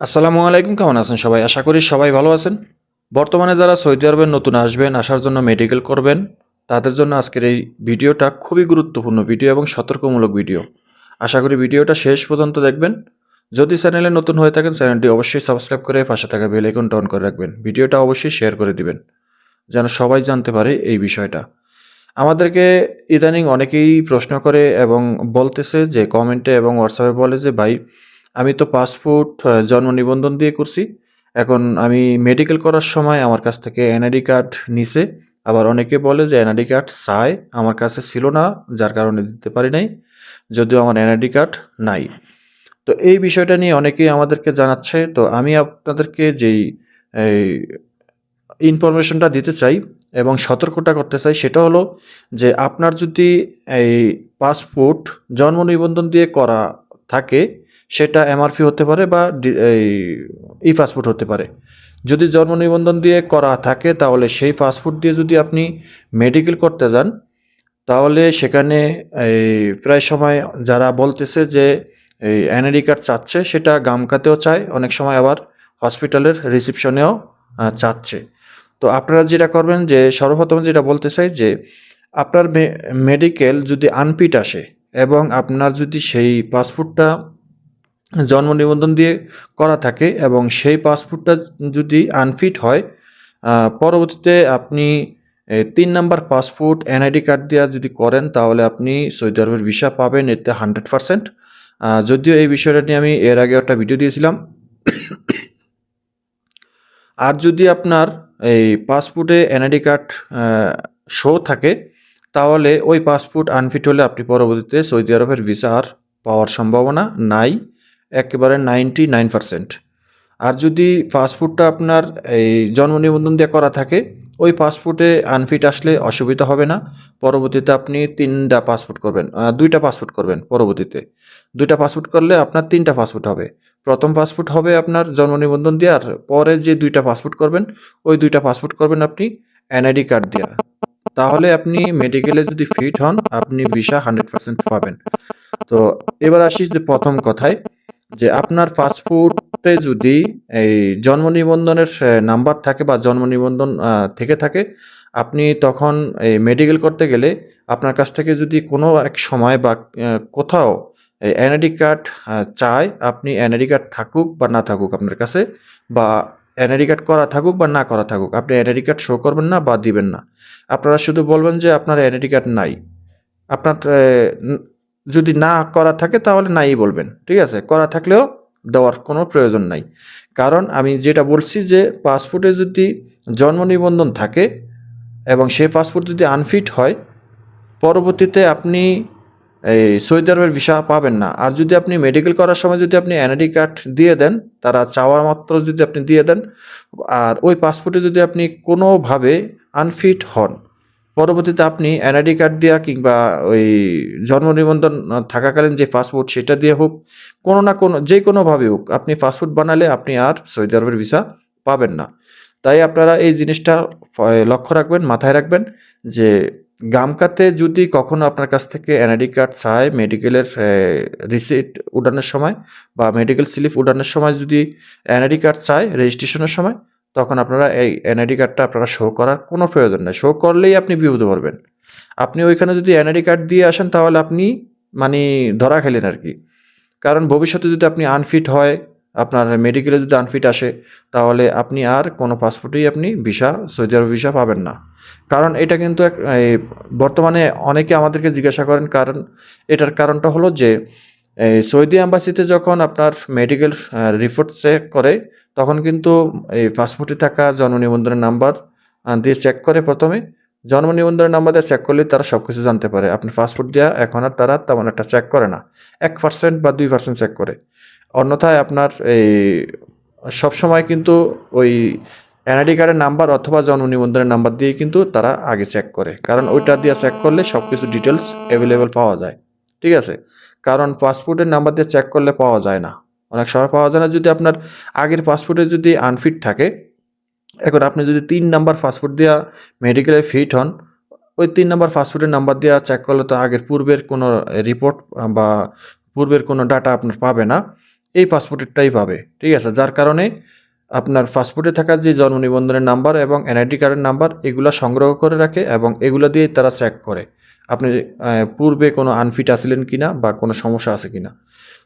আসসালামু আলাইকুম, কেমন আছেন সবাই? আশা করি সবাই ভালো আছেন। বর্তমানে যারা সৌদি আরবে নতুন আসবেন, আসার জন্য মেডিকেল করবেন, তাদের জন্য আজকের এই ভিডিওটা খুবই গুরুত্বপূর্ণ ভিডিও এবং সতর্কমূলক ভিডিও আশা করি ভিডিওটা শেষ পর্যন্ত দেখবেন। যদি চ্যানেলে নতুন হয়ে থাকেন, চ্যানেলটি অবশ্যই সাবস্ক্রাইব করে পাশে থাকা বেল অন করে রাখবেন। ভিডিওটা অবশ্যই শেয়ার করে দিবেন, যেন সবাই জানতে পারে এই বিষয়টা। আমাদেরকে ইদানিং অনেকেই প্রশ্ন করে এবং বলতেছে যে কমেন্টে এবং হোয়াটসঅ্যাপে বলে যে, ভাই আমি তো পাসপোর্ট জন্ম নিবন্ধন দিয়ে করছি। এখন আমি মেডিকেল করার সময় আমার কাছ থেকে এনআইডি কার্ড নিছে। আবার অনেকে বলে যে এনআইডি কার্ড চায় আমার কাছে ছিল না, যার কারণে দিতে পারি নাই, যদিও আমার এনআইডি কার্ড নাই। তো এই বিষয়টা নিয়ে অনেকেই আমাদেরকে জানাচ্ছে। তো আমি আপনাদেরকে যেই ইনফরমেশনটা দিতে চাই এবং সতর্কটা করতে চাই, সেটা হলো যে আপনার যদি এই পাসপোর্ট জন্ম নিবন্ধন দিয়ে করা থাকে সেটা এমআরপি হতে পারে বা এই ই পাসপোর্ট হতে পারে। যদি জন্ম নিবন্ধন দিয়ে করা থাকে, তাহলে সেই পাসপোর্ট দিয়ে যদি আপনি মেডিকেল করতে যান, তাহলে সেখানে এই প্রায় সময় যারা বলতেছে যে এই এনআইডি কার্ড চাচ্ছে, সেটা গামকাতেও চায়, অনেক সময় আবার হসপিটালের রিসিপশনেও চাচ্ছে। তো আপনারা যেটা করবেন যে, সর্বপ্রথম যেটা বলতে চাই যে, আপনার মেডিকেল যদি আনপিট আসে এবং আপনার যদি সেই পাসপোর্টটা জন্ম নিবন্ধন দিয়ে করা থাকে এবং সেই পাসপোর্টটা যদি আনফিট হয় পরবর্তীতে আপনি তিন নাম্বার পাসপোর্ট, এনআইডি কার্ড দিয়ে যদি করেন, তাহলে আপনি সৌদি আরবের ভিসা পাবেন, এতে হান্ড্রেড পারসেন্ট। যদিও এই বিষয়টা নিয়ে আমি এর আগে একটা ভিডিও দিয়েছিলাম। আর যদি আপনার এই পাসপোর্টে এনআইডি কার্ড শো থাকে, তাহলে ওই পাসপোর্ট আনফিট হলে আপনি পরবর্তীতে সৌদি আরবের ভিসা আর পাওয়ার সম্ভাবনা নাই। একেবারে নাইনটি নাইন পারসেন্ট আর যদি পাসপোর্টটা আপনার এই জন্ম নিবন্ধন দিয়ে করা থাকে, ওই পাসপোর্টে আনফিট আসলে অসুবিধা হবে না। পরবর্তীতে আপনি তিনটা পাসপোর্ট করবেন দুইটা পাসপোর্ট করবেন পরবর্তীতে। দুইটা পাসপোর্ট করলে আপনার তিনটা পাসপোর্ট হবে। প্রথম পাসপোর্ট হবে আপনার জন্ম নিবন্ধন দিয়ে, আর পরে যে দুইটা পাসপোর্ট করবেন, ওই দুইটা পাসপোর্ট করবেন আপনি এনআইডি কার্ড দেওয়া তাহলে আপনি মেডিকেলে যদি ফিট হন, আপনি ভিসা হান্ড্রেড পার্সেন্ট পাবেন। তো এবার আসি যে প্রথম কথায় যে আপনার পাসপোর্টে যদি এই জন্ম নিবন্ধনের নাম্বার থাকে বা জন্ম নিবন্ধন থেকে থাকে, আপনি তখন এই মেডিকেল করতে গেলে আপনার কাছ থেকে যদি কোনো এক সময় বা কোথাও এনআইডি কার্ড চায় আপনি এনআইডি কার্ড থাকুক বা না থাকুক আপনার কাছে, বা এনআইডি কার্ড করা থাকুক বা না করা থাকুক, আপনি এনআইডি কার্ড শো করবেন না বা দিবেন না। আপনারা শুধু বলবেন যে আপনার এনআইডি কার্ড নাই। আপনার যদি না করা থাকে তাহলে নাই বলবেন, ঠিক আছে? করা থাকলেও দেওয়ার কোনো প্রয়োজন নাই। কারণ আমি যেটা বলছি যে পাসপোর্টে যদি জন্ম নিবন্ধন থাকে এবং সেই পাসপোর্ট যদি আনফিট হয়, পরবর্তীতে আপনি এই সৌদি আরবের ভিসা পাবেন না। আর যদি আপনি মেডিকেল করার সময় যদি আপনি এনআইডি কার্ড দিয়ে দেন, তারা চাওয়ার মাত্র যদি আপনি দিয়ে দেন, আর ওই পাসপোর্টে যদি আপনি কোনোভাবে আনফিট হন পরবর্তীতে আপনি এনআইডি কার্ড দেওয়া কিংবা ওই জন্ম নিবন্ধন থাকাকালীন যে পাসপোর্ট সেটা দিয়ে হোক, কোনো না কোনো, যে কোনোভাবে হোক, আপনি পাসপোর্ট বানালে আপনি আর সৌদি আরবের ভিসা পাবেন না। তাই আপনারা এই জিনিসটা লক্ষ্য রাখবেন, মাথায় রাখবেন যে গামকাতে যদি কখনো আপনার কাছ থেকে এনআইডি কার্ড চায়, মেডিকেলের রিসিট উঠানোর সময় বা মেডিকেল স্লিপ উঠানোর সময় যদি এনআইডি কার্ড চায়, রেজিস্ট্রেশনের সময় তখন আপনারা এই এনআইডি কার্ডটা আপনারা শো করার কোনো প্রয়োজন নেই। শো করলেই আপনি বিপদে পড়বেন। আপনি ওইখানে যদি এনআইডি কার্ড দিয়ে আসেন, তাহলে আপনি মানে ধরা খেলেন আর কি। কারণ ভবিষ্যতে যদি আপনি আনফিট হয়, আপনার মেডিকেলে যদি আনফিট আসে, তাহলে আপনি আর কোনো পাসপোর্টেই আপনি ভিসা সৌদি আরব ভিসা পাবেন না। কারণ এটা কিন্তু এক বর্তমানে অনেকে আমাদেরকে জিজ্ঞাসা করেন, কারণ এটার কারণটা হলো যে এই সৌদি অ্যাম্বাসিতে যখন আপনার মেডিকেল রিপোর্ট চেক করে, তখন কিন্তু এই পাসপোর্টে থাকা জন্ম নিবন্ধনের নাম্বার দিয়ে চেক করে প্রথমে। জন্ম নিবন্ধনের নাম্বার দিয়ে চেক করলে তারা সব কিছু জানতে পারে। আপনার পাসপোর্ট দেওয়া এখন আর তারা তেমন একটা চেক করে না। এক পার্সেন্ট বা দুই পার্সেন্ট চেক করে। অন্যথায় আপনার এই সবসময় কিন্তু ওই এনআইডি কার্ডের নাম্বার অথবা জন্ম নিবন্ধনের নাম্বার দিয়ে কিন্তু তারা আগে চেক করে। কারণ ওইটা দিয়ে চেক করলে সব কিছু ডিটেলস অ্যাভেলেবেল পাওয়া যায়। ঠিক আছে? কারণ পাসপোর্টের নাম্বার দিয়ে চেক করলে পাওয়া যায় না। অনেক সময় পাওয়া যায় না যদি আপনার আগের পাসপোর্টে যদি আনফিট থাকে, এখন আপনি যদি তিন নাম্বার পাসপোর্ট দেওয়া মেডিকেলে ফিট হন, ওই তিন নাম্বার পাসপোর্টের নাম্বার দেওয়া চেক করলে তো আগের পূর্বের কোনো রিপোর্ট বা পূর্বের কোনো ডাটা আপনার পাবে না, এই পাসপোর্টেরটাই পাবে। ঠিক আছে? যার কারণে আপনার পাসপোর্টে থাকা যে জন্ম নিবন্ধনের নাম্বার এবং এনআইডি কার্ডের নাম্বার, এগুলো সংগ্রহ করে রাখে এবং এগুলো দিয়ে তারা চেক করে আপনি পূর্বে কোনো আনফিট আছিলেন কিনা বা কোনো সমস্যা আছে কিনা।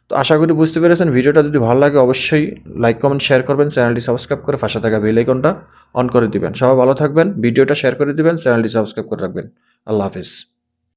তো আশা করি বুঝতে পেরেছেন। ভিডিওটা যদি ভালো লাগে অবশ্যই লাইক, কমেন্ট, শেয়ার করবেন। চ্যানেলটি সাবস্ক্রাইব করে পাশে থাকা বেল আইকনটা অন করে দিবেন। সবাই ভালো থাকবেন। ভিডিওটা শেয়ার করে দিবেন। চ্যানেলটি সাবস্ক্রাইব করে রাখবেন। আল্লাহ হাফিজ।